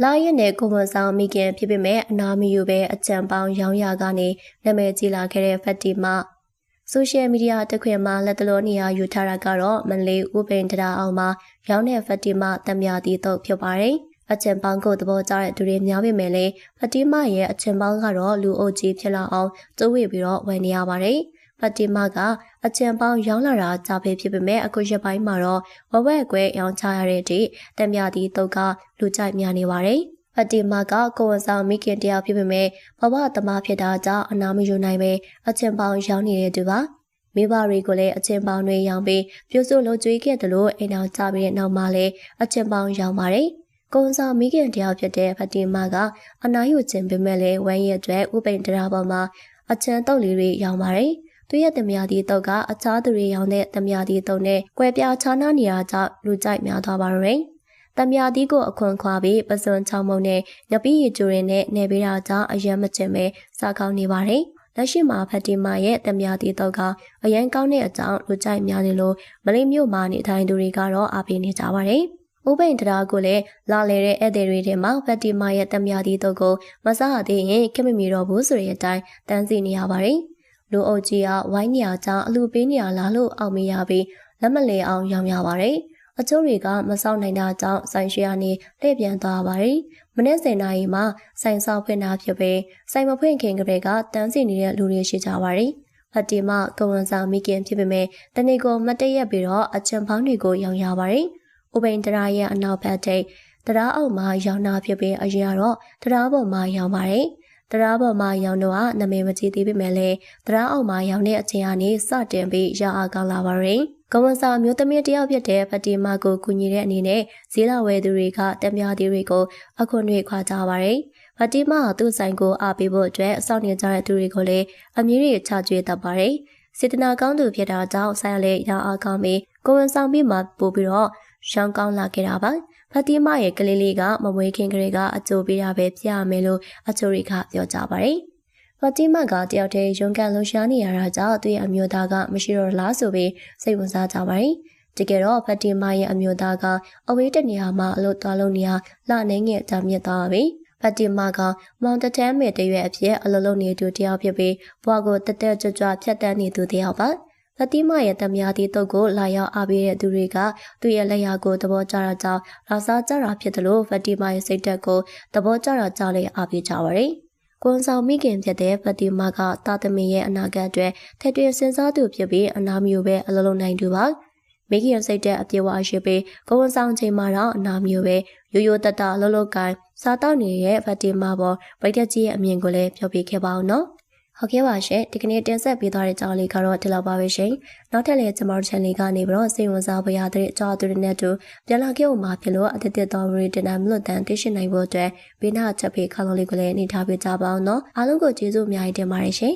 လာရက်နဲ့ကိုဝန်ဆောင်မိခင်ဖြစ်ပေမဲ့အနာမီယူပဲအကြံပေါင်းရောင်းရကနေနာမည်ကြီးလာခဲ့တဲ့ဖတ်တီမာဆိုရှယ်မီဒီယာတစ်ခွင်မှာလက်တလောနေရာယူထားတာကတော့မလေးဥပိန်တရာအောင်မှာရောင်းတဲ့ဖတ်တီမာတံမြာတီတော့ဖြစ်ပါတယ်အချင်ပေါင်းကိုသဘောကျတဲ့သူတွေများပေမဲ့လည်းဖတီမာရဲ့အချင်ပေါင်းကတော့လူအုပ်ကြီးဖြစ်လာအောင်ကျိုးဝေပြီးတော့ဝယ်နေရပါတယ်။ ဖတီမာကအချင်ပေါင်းရောင်းလာတာကြာပဲဖြစ်ပေမဲ့အခုရက်ပိုင်းမှာတော့ဝဝက်ကွဲရောင်းချရတဲ့အထိတံမြာတီတုတ်ကလူကြိုက်များနေပါတယ်။ဖတီမာကကိုဝန်ဆောင်မိခင်တရားဖြစ်ပေမဲ့ဘဝသမားဖြစ်တာကြောင့်အနာမယူနိုင်ပဲအချင်ပေါင်းရောင်းနေတဲ့သူပါ။မိဘတွေကိုလည်းအချင်းပေါင်းတွေရောင်းပြီးပြုစုလုပ်ကြွေးခဲ့တယ်လို့အိမ်အောင်ကြပြီးတဲ့နောက်မှာလည်းအချင်းပေါင်းရောင်းပါတယ်။ကိုန်ဆောင်မိခင်တယောက်ဖြစ်တဲ့ဖတီမာကအနာယူခြင်းပေမဲ့လည်းဝမ်းရဲ့အတွက်ဥပိန်တရားပေါ်မှာအချမ်းတုပ်လေးတွေရောင်းပါတယ်။ သူရဲ့တမယာဒီတုပ်ကအခြားသူတွေရောင်းတဲ့တမယာဒီတုပ်နဲ့ကွဲပြားခြားနားနေတာကြောင့်လူကြိုက်များသွားပါတော့တယ်။တမယာဒီကိုအခွန်ခွာပြီးပစွန်ချောင်းမုံနဲ့ညပိရီကျူရင်နဲ့နေပေးတာကြောင့်အယံမချင်ပဲစားကောင်းနေပါတယ်။လက်ရှိမှာဖတ်တီမာရဲ့တမယာတီတော့ကအရန်ကောင်းတဲ့အကြောင်းလူကြိုက်များနေလို့မလေးမျိုးမှာနေထိုင်သူတွေကတော့အားပေးနေကြပါတယ်။ဥပိန်တရားကိုလည်းလာလေတဲ့ဧည့်သည်တွေထဲမှာဖတ်တီမာရဲ့တမယာတီတော့ကိုမစားသေးရင်ခက်မမီတော့ဘူးဆိုတဲ့အတိုင်းတန်းစီနေရပါတယ်။ လူအုပ်ကြီးကဝိုင်းနေရကြောင်းအလူပေးနေရလားလို့အောက်မေးရပြီးလက်မလဲအောင်ရောင်းရပါတယ်။အချို့တွေကမစောင့်နိုင်တာကြောင့်ဆိုင်ရှိရနေလှည့်ပြန်သွားပါတယ်။မနေ့စင်နာရီမှာဆိုင်ဆောက်ဖွင့်တာဖြစ်ပြီးဆိုင်မဖွင့်ခင်ကလေးကတန်းစီနေတဲ့လူတွေရှိကြပါတယ်။ဖတ်တီမကဝန်ဆောင်မိခင်ဖြစ်ပေမဲ့တနေ့ကိုမတည့်ရက်ပြီးတော့အချံပေါင်းတွေကိုရောင်းရပါတယ်။ဥပိန်တရာရဲ့အနောက်ဘက်ထိပ်တရားအောက်မှာရောင်းတာဖြစ်ပြီးအရင်ကတော့တရားပေါ်မှာရောင်းပါတယ်။ တရားပေါ်မှာရောင်းတော့နာမည်မကြီးသေးပေမဲ့လည်းတရားအောက်မှာရောင်းတဲ့အချိန်ကနေစတင်ပြီးရအားကောင်းလာပါတယ်။ကဝန်ဆောင်မျိုးသမီးတယောက်ဖြစ်တဲ့ဖတီမာကိုကူညီတဲ့အနေနဲ့ဈေးလာဝယ်သူတွေကတမယာတီတွေကိုအခွင့်အရေးခွာကြပါတယ်။ဖတီမာကသူ့ဆိုင်ကိုအားပေးဖို့အတွက်စောင့်နေကြတဲ့သူတွေကိုလည်းအမြင့်ရချကြွေးတတ်ပါတယ်။စေတနာကောင်းသူဖြစ်တာကြောင့်ဆိုင်လည်းရအားကောင်းပြီးကိုဝန်ဆောင်ပြီးမှပို့ပြီးတော့ ရောင်းကောင်းလာခဲ့တာပါ။ဖတီမာရဲ့ကလေးလေးကမမွေးခင်ကလေးကအကျိုးပေးတာပဲပြရမယ်လို့အချို့တွေကပြောကြပါတယ်။ဖတီမာကတယောက်တည်းရုန်းကန်လှရှားနေရတာကြောင့်သူ့ရဲ့အမျိုးသားကမရှိတော့လားဆိုပြီးစိတ်ဝင်စားကြပါတယ်။တကယ်တော့ဖတီမာရဲ့အမျိုးသားကအဝေးတနေရာမှာအလုပ်သွားလုပ်နေရလှနေငယ်ကြာမြင့်သွားပြီ။ဖတီမာကမောင်တတန်းမေတရွယ်အဖြစ်အလုပ်လုပ်နေသူတယောက်ဖြစ်ပြီးဘဝကိုတက်တက်ကြွကြွဖြတ်တန်းနေသူတယောက်ပါ။ ဖတီမာရဲ့တမယာတီတုတ်ကိုလာရောက်အားပေးတဲ့သူတွေကသူ့ရဲ့လက်ရာကိုသဘောကျတာကြောင့်လာစားကြတာဖြစ်တယ်လို့ဖတီမာရဲ့စိတ်ဓာတ်ကိုသဘောကျတာကြောင့်လည်းအားပေးကြပါရယ်။ကွန်ဆောင်မိခင်ဖြစ်တဲ့ဖတီမာကတာသမီရဲ့အနာဂတ်အတွက်ထက်တွင်စဉ်းစားသူဖြစ်ပြီးအနာမျိုးပဲအလုံးလုံးနိုင်သူပါမိခင်စိတ်တဲ့အပြေဝါရှိပြီးကိုဝန်ဆောင်ချိန်မှာတော့အနာမျိုးပဲရိုးရိုးတတအလုံးလုံးကိုင်းစားတော့နေတဲ့ဖတီမာပေါ်ဗိတ်တက်ကြီးရဲ့အမြင်ကိုလည်းပြောပြခဲ့ပါအောင်နော် ဟုတ်ကဲ့ပါရှင်ဒီကနေ့တင်ဆက်ပေးသွားတဲ့ကြောင်းလေးကတော့ဒီလောက်ပါပဲရှင်နောက်ထပ်လည်းကျွန်တော်တို့ channel ကနေပြီးတော့စိတ်ဝင်စားဖို့ရတဲ့အကြောင်းအတူတွေနဲ့တူပြန်လာခဲ့ဦးမှာဖြစ်လို့အသစ်တစ်တော်ရီတင်တာမလို့တန်သိရှိနိုင်ဖို့အတွက်ဘေးနာချက်ဖေးခါလုံးလေးကိုလည်းနေထားပေးကြပါအောင်နော်အားလုံးကိုကျေးဇူးအများကြီးတင်ပါတယ်ရှင်